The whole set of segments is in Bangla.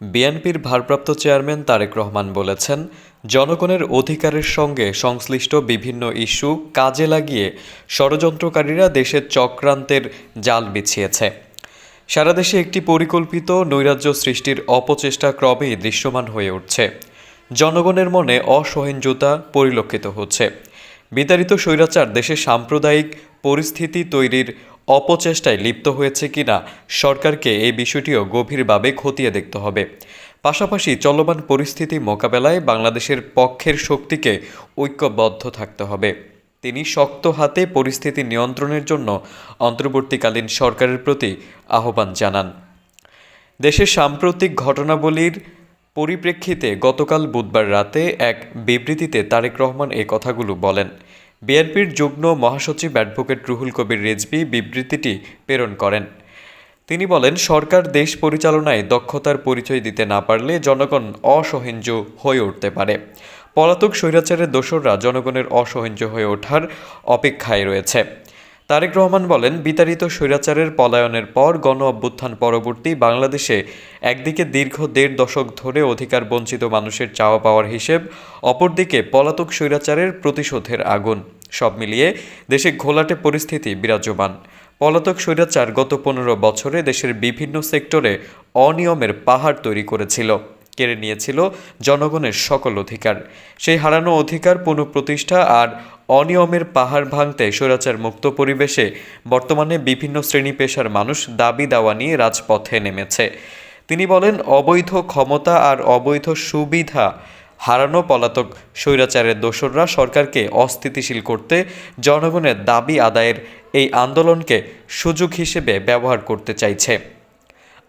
বিএনপির ভারপ্রাপ্ত চেয়ারম্যান তারেক রহমান বলেছেন, জনগণের অধিকারের সঙ্গে সংশ্লিষ্ট বিভিন্ন ইস্যু কাজে লাগিয়ে ষড়যন্ত্রকারীরা দেশের চক্রান্তের জাল বিছিয়েছে। সারা দেশে একটি পরিকল্পিত নৈরাজ্য সৃষ্টির অপচেষ্টা ক্রমেই দৃশ্যমান হয়ে উঠছে। জনগণের মনে অসহিঞ্জুতা পরিলক্ষিত হচ্ছে। বিতাড়িত স্বৈরাচার দেশে সাম্প্রদায়িক পরিস্থিতি তৈরির অপচেষ্টায় লিপ্ত হয়েছে কিনা সরকারকে এই বিষয়টিও গভীরভাবে খতিয়ে দেখতে হবে। পাশাপাশি চলমান পরিস্থিতি মোকাবেলায় বাংলাদেশের পক্ষের শক্তিকে ঐক্যবদ্ধ থাকতে হবে। তিনি শক্ত হাতে পরিস্থিতি নিয়ন্ত্রণের জন্য অন্তর্বর্তীকালীন সরকারের প্রতি আহ্বান জানান। দেশের সাম্প্রতিক ঘটনাবলীর পরিপ্রেক্ষিতে গতকাল বুধবার রাতে এক বিবৃতিতে তারেক রহমান এই কথাগুলো বলেন। বিএনপির যুগ্ম মহাসচিব অ্যাডভোকেট রুহুল কবির রেজবি বিবৃতিটি প্রেরণ করেন। তিনি বলেন, সরকার দেশ পরিচালনায় দক্ষতার পরিচয় দিতে না পারলে জনগণ অসহিঞ্জ হয়ে উঠতে পারে। পলাতক স্বৈরাচারের দোসররা জনগণের অসহিঞ্জ হয়ে ওঠার অপেক্ষায় রয়েছে। তারেক রহমান বলেন, বিতাড়িত স্বৈরাচারের পলায়নের পর গণ অভ্যুত্থান পরবর্তী বাংলাদেশে একদিকে দীর্ঘ দেড় দশক ধরে অধিকার বঞ্চিত মানুষের চাওয়া পাওয়ার হিসেব, অপরদিকে পলাতক স্বৈরাচারের প্রতিশোধের আগুন। সব মিলিয়ে দেশে ঘোলাটে পরিস্থিতি বিরাজমান। পলাতক স্বৈরাচার গত পনেরো বছরে দেশের বিভিন্ন সেক্টরে অনিয়মের পাহাড় তৈরি করেছিল। কেড়ে নিয়েছিল জনগণের সকল অধিকার। সেই হারানো অধিকার, পুনঃপ্রতিষ্ঠা আর অনিয়মের পাহাড় ভাঙতে স্বৈরাচার মুক্ত পরিবেশে বর্তমানে বিভিন্ন শ্রেণি পেশার মানুষ দাবি দাওয়া নিয়ে রাজপথে নেমেছে। তিনি বলেন, অবৈধ ক্ষমতা আর অবৈধ সুবিধা হারানো পলাতক স্বৈরাচারের দোসররা সরকারকে অস্থিতিশীল করতে জনগণের দাবি আদায়ের এই আন্দোলনকে সুযোগ হিসেবে ব্যবহার করতে চাইছে।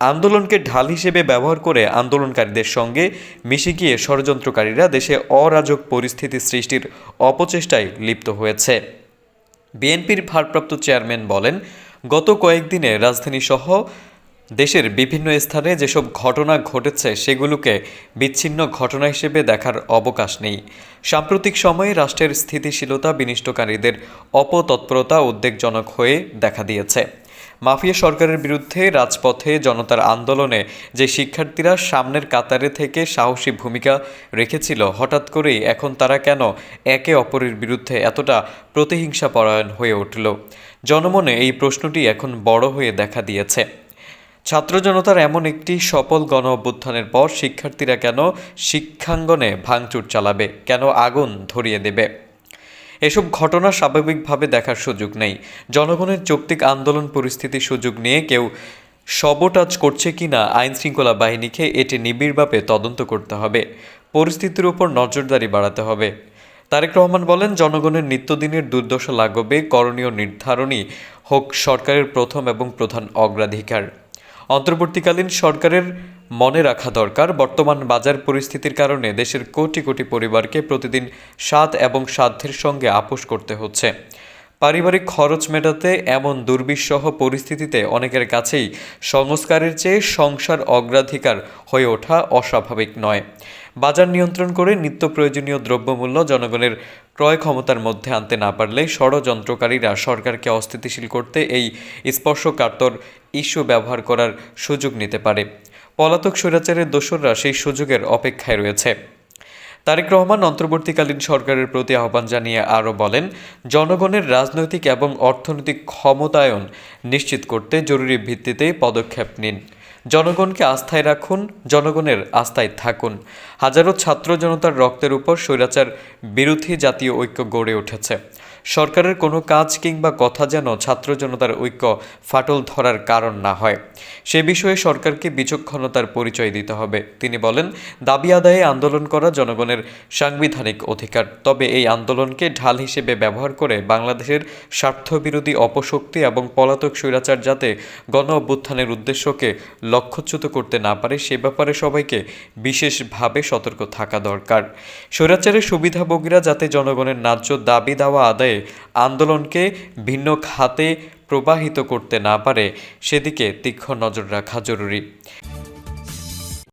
আন্দোলনকে ঢাল হিসেবে ব্যবহার করে আন্দোলনকারীদের সঙ্গে মিশে গিয়ে ষড়যন্ত্রকারীরা দেশে অরাজক পরিস্থিতি সৃষ্টির অপচেষ্টায় লিপ্ত হয়েছে। বিএনপির ভারপ্রাপ্ত চেয়ারম্যান বলেন, গত কয়েকদিনে রাজধানী সহ দেশের বিভিন্ন স্থানে যেসব ঘটনা ঘটেছে সেগুলোকে বিচ্ছিন্ন ঘটনা হিসেবে দেখার অবকাশ নেই। সাম্প্রতিক সময়ে রাষ্ট্রের স্থিতিশীলতা বিনিষ্টকারীদের অপতৎপরতা উদ্বেগজনক হয়ে দেখা দিয়েছে। মাফিয়া সরকারের বিরুদ্ধে রাজপথে জনতার আন্দোলনে যে শিক্ষার্থীরা সামনের কাতারে থেকে সাহসী ভূমিকা রেখেছিল, হঠাৎ করেই এখন তারা কেন একে অপরের বিরুদ্ধে এতটা প্রতিহিংসা পরায়ণ হয়ে উঠল? জনমনে এই প্রশ্নটি এখন বড় হয়ে দেখা দিয়েছে। ছাত্র জনতার এমন একটি সফল গণ অভ্যুত্থানের পর শিক্ষার্থীরা কেন শিক্ষাঙ্গনে ভাঙচুর চালাবে? কেন আগুন ধরিয়ে দেবে? এসব ঘটনা স্বাভাবিকভাবে দেখার সুযোগ নেই। জনগণের যৌক্তিক আন্দোলন পরিস্থিতির সুযোগ নিয়ে কেউ সবটাজ করছে কিনা আইন শৃঙ্খলা বাহিনীকে এটি নিবিড়ভাবে তদন্ত করতে হবে। পরিস্থিতির উপর নজরদারি বাড়াতে হবে। তারেক রহমান বলেন, জনগণের নিত্যদিনের দুর্দশা লাগবে, করণীয় নির্ধারণই হোক সরকারের প্রথম এবং প্রধান অগ্রাধিকার। অন্তর্বর্তীকালীন সরকারের মনে রাখা দরকার, বর্তমান বাজার পরিস্থিতির কারণে দেশের কোটি কোটি পরিবারকে প্রতিদিন স্বাদ এবং সাধ্যের সঙ্গে আপোষ করতে হচ্ছে। পারিবারিক খরচ মেটাতে এমন দুর্বিষহ পরিস্থিতিতে অনেকের কাছেই সংস্কারের চেয়ে সংসার অগ্রাধিকার হয়ে ওঠা অস্বাভাবিক নয়। বাজার নিয়ন্ত্রণ করে নিত্য প্রয়োজনীয় দ্রব্যমূল্য জনগণের ক্রয় ক্ষমতার মধ্যে আনতে না পারলে ষড়যন্ত্রকারীরা সরকারকে অস্থিতিশীল করতে এই স্পর্শকাতর ইস্যু ব্যবহার করার সুযোগ নিতে পারে। পলাতক স্বৈরাচারের দোসররা সেই সুযোগের অপেক্ষায় রয়েছে। তারেক রহমান অন্তর্বর্তীকালীন সরকারের প্রতি আহ্বান জানিয়ে আরও বলেন, জনগণের রাজনৈতিক এবং অর্থনৈতিক ক্ষমতায়ন নিশ্চিত করতে জরুরি ভিত্তিতে পদক্ষেপ নিন। জনগণকে আস্থায় রাখুন, জনগণের আস্থায় থাকুন। হাজারো ছাত্র জনতার রক্তের উপর স্বৈরাচার বিরোধী জাতীয় ঐক্য গড়ে উঠেছে। সরকারের কোনো কাজ কিংবা কথা যেন ছাত্র জনতার ঐক্য ফাটল ধরার কারণ না হয়। সে বিষয়ে সরকারকে বিচক্ষণতার পরিচয় দিতে হবে। তিনি বলেন, দাবি আদায়ে আন্দোলন করা জনগণের সাংবিধানিক অধিকার। তবে এই আন্দোলনকে ঢাল হিসেবে ব্যবহার করে বাংলাদেশের স্বার্থবিরোধী অপশক্তি এবং পলাতক স্বৈরাচার যাতে গণ অভ্যুত্থানের উদ্দেশ্যকে লক্ষ্যচ্যুত করতে না পারে, সে ব্যাপারে সবাইকে বিশেষভাবে সতর্ক থাকা দরকার। স্বৈরাচারের সুবিধাভোগীরা যাতে জনগণের ন্যায্য দাবি দাওয়া আদায়ে আন্দোলনকে ভিন্ন খাতে প্রবাহিত করতে না পারে সেদিকে তীক্ষ্ণ নজর রাখা জরুরি।